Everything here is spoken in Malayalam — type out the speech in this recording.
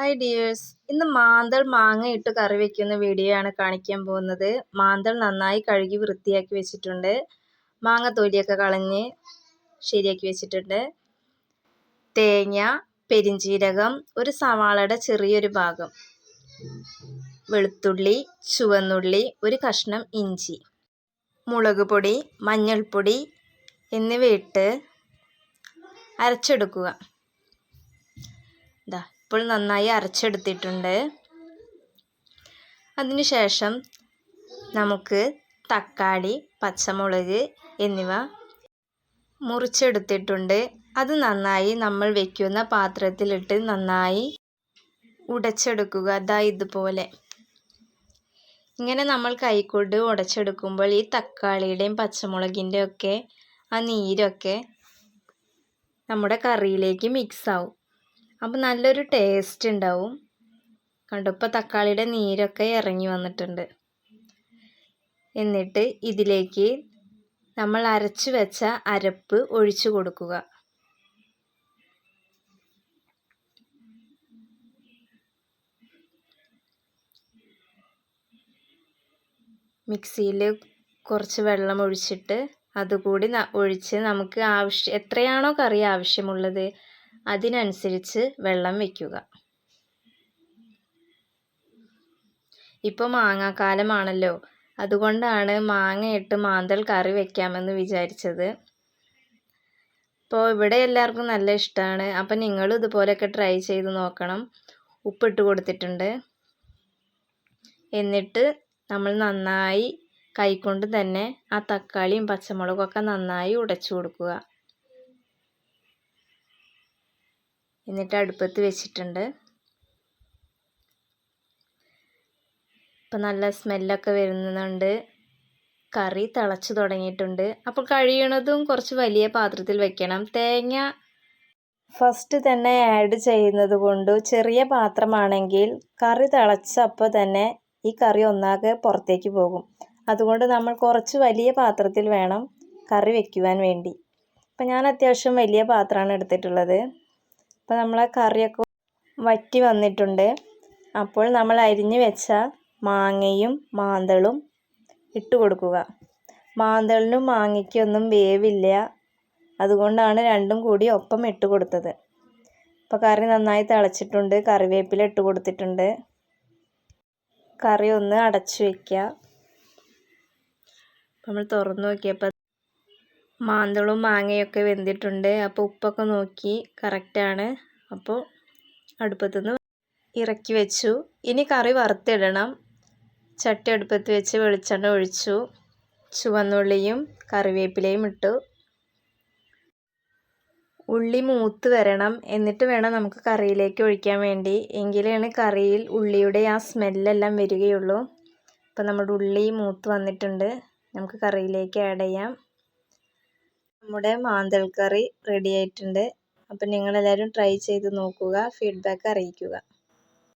ഹായ് ഡിയേഴ്സ് ഇന്ന് മാന്തൾ മാങ്ങ ഇട്ട് കറി വെക്കുന്ന വീഡിയോ ആണ് കാണിക്കാൻ പോകുന്നത്. മാന്തൾ നന്നായി കഴുകി വൃത്തിയാക്കി വെച്ചിട്ടുണ്ട്. മാങ്ങ തൊലിയൊക്കെ കളഞ്ഞ് ശരിയാക്കി വെച്ചിട്ടുണ്ട്. തേങ്ങ പെരിഞ്ചീരകം ഒരു സവാളയുടെ ചെറിയൊരു ഭാഗം വെളുത്തുള്ളി ചുവന്നുള്ളി ഒരു കഷ്ണം ഇഞ്ചി മുളക് പൊടി മഞ്ഞൾപ്പൊടി എന്നിവയിട്ട് അരച്ചെടുക്കുക. ഇപ്പോൾ നന്നായി അരച്ചെടുത്തിട്ടുണ്ട്. അതിനുശേഷം നമുക്ക് തക്കാളി പച്ചമുളക് എന്നിവ മുറിച്ചെടുത്തിട്ടുണ്ട്. അത് നന്നായി നമ്മൾ വെക്കുന്ന പാത്രത്തിലിട്ട് നന്നായി ഉടച്ചെടുക്കുക. അതാ ഇതുപോലെ. ഇങ്ങനെ നമ്മൾ കൈക്കൊണ്ട് ഉടച്ചെടുക്കുമ്പോൾ ഈ തക്കാളിയുടെയും പച്ചമുളകിന്റെ ഒക്കെ ആ നീരൊക്കെ നമ്മുടെ കറിയിലേക്ക് മിക്സ് ആവും. അപ്പോൾ നല്ലൊരു ടേസ്റ്റ് ഉണ്ടാവും കണ്ടോ ഇപ്പോൾ തക്കാളിയുടെ നീരൊക്കെ ഇറങ്ങി വന്നിട്ടുണ്ട്. എന്നിട്ട് ഇതിലേക്ക് നമ്മൾ അരച്ചു വെച്ച അരപ്പ് ഒഴിച്ചു കൊടുക്കുക. മിക്സിയിൽ കുറച്ച് വെള്ളം ഒഴിച്ചിട്ട് അതുകൂടി ഒഴിച്ച് നമുക്ക് ആവശ്യം എത്രയാണോ കറി ആവശ്യമുള്ളത് അതിനനുസരിച്ച് വെള്ളം വയ്ക്കുക ഇപ്പോൾ മാങ്ങാക്കാലമാണല്ലോ. അതുകൊണ്ടാണ് മാങ്ങയിട്ട് മാന്തൽ കറി വെക്കാമെന്ന് വിചാരിച്ചത്. ഇപ്പോൾ ഇവിടെ എല്ലാവർക്കും നല്ല ഇഷ്ടമാണ് അപ്പം നിങ്ങളും ഇതുപോലെയൊക്കെ ട്രൈ ചെയ്ത് നോക്കണം. ഉപ്പിട്ട് കൊടുത്തിട്ടുണ്ട്. എന്നിട്ട് നമ്മൾ നന്നായി കൈകൊണ്ട് തന്നെ ആ തക്കാളിയും പച്ചമുളകൊക്കെ നന്നായി ഉടച്ചു കൊടുക്കുക. എന്നിട്ട് അടുപ്പത്ത് വെച്ചിട്ടുണ്ട്. ഇപ്പം നല്ല സ്മെല്ലൊക്കെ വരുന്നുണ്ട്. കറി തിളച്ച് തുടങ്ങിയിട്ടുണ്ട്. അപ്പോൾ കഴിയണതും കുറച്ച് വലിയ പാത്രത്തിൽ വെക്കണം. തേങ്ങ ഫസ്റ്റ് തന്നെ ആഡ് ചെയ്യുന്നത് കൊണ്ട് ചെറിയ പാത്രമാണെങ്കിൽ കറി തിളച്ചപ്പോൾ തന്നെ ഈ കറി ഒന്നാകെ പുറത്തേക്ക് പോകും. അതുകൊണ്ട് നമ്മൾ കുറച്ച് വലിയ പാത്രത്തിൽ വേണം കറി വയ്ക്കുവാൻ വേണ്ടി. അപ്പം ഞാൻ അത്യാവശ്യം വലിയ പാത്രമാണ് എടുത്തിട്ടുള്ളത്. അപ്പോൾ നമ്മളെ കറിയൊക്കെ വറ്റി വന്നിട്ടുണ്ട്. അപ്പോൾ നമ്മൾ അരിഞ്ഞു വെച്ച മാങ്ങയും മാന്തളും ഇട്ട് കൊടുക്കുക. മാന്തളിനും മാങ്ങയ്ക്കൊന്നും വേവില്ല. അതുകൊണ്ടാണ് രണ്ടും കൂടി ഒപ്പം ഇട്ട് കൊടുത്തത്. അപ്പോൾ കറി നന്നായി തിളച്ചിട്ടുണ്ട്. കറിവേപ്പില ഇട്ട് കൊടുത്തിട്ടുണ്ട്. കറി ഒന്ന് അടച്ചു വയ്ക്കുക നമ്മൾ തുറന്നു നോക്കിയപ്പോൾ മാന്തളും മാങ്ങയൊക്കെ വെന്തിട്ടുണ്ട്. അപ്പോൾ ഉപ്പൊക്കെ നോക്കി. കറക്റ്റാണ് അപ്പോൾ അടുപ്പത്തുനിന്ന് ഇറക്കി വെച്ചു. ഇനി കറി വറുത്തിടണം. ചട്ടി അടുപ്പത്ത് വെച്ച് വെളിച്ചെണ്ണ ഒഴിച്ചു. ചുവന്നുള്ളിയും കറിവേപ്പിലയും ഇട്ടു. ഉള്ളി മൂത്ത് വരണം. എന്നിട്ട് വേണം നമുക്ക് കറിയിലേക്ക് ഒഴിക്കാൻ വേണ്ടി. എങ്കിലാണ് കറിയിൽ ഉള്ളിയുടെ ആ സ്മെല്ലെല്ലാം വരികയുള്ളൂ. അപ്പോൾ നമ്മുടെ ഉള്ളി മൂത്ത് വന്നിട്ടുണ്ട്. നമുക്ക് കറിയിലേക്ക് ആഡ് ചെയ്യാം. നമ്മുടെ മാന്തൽ കറി റെഡി ആയിട്ടുണ്ട്. അപ്പം നിങ്ങളെല്ലാവരും ട്രൈ ചെയ്ത് നോക്കുക ഫീഡ്ബാക്ക് അറിയിക്കുക.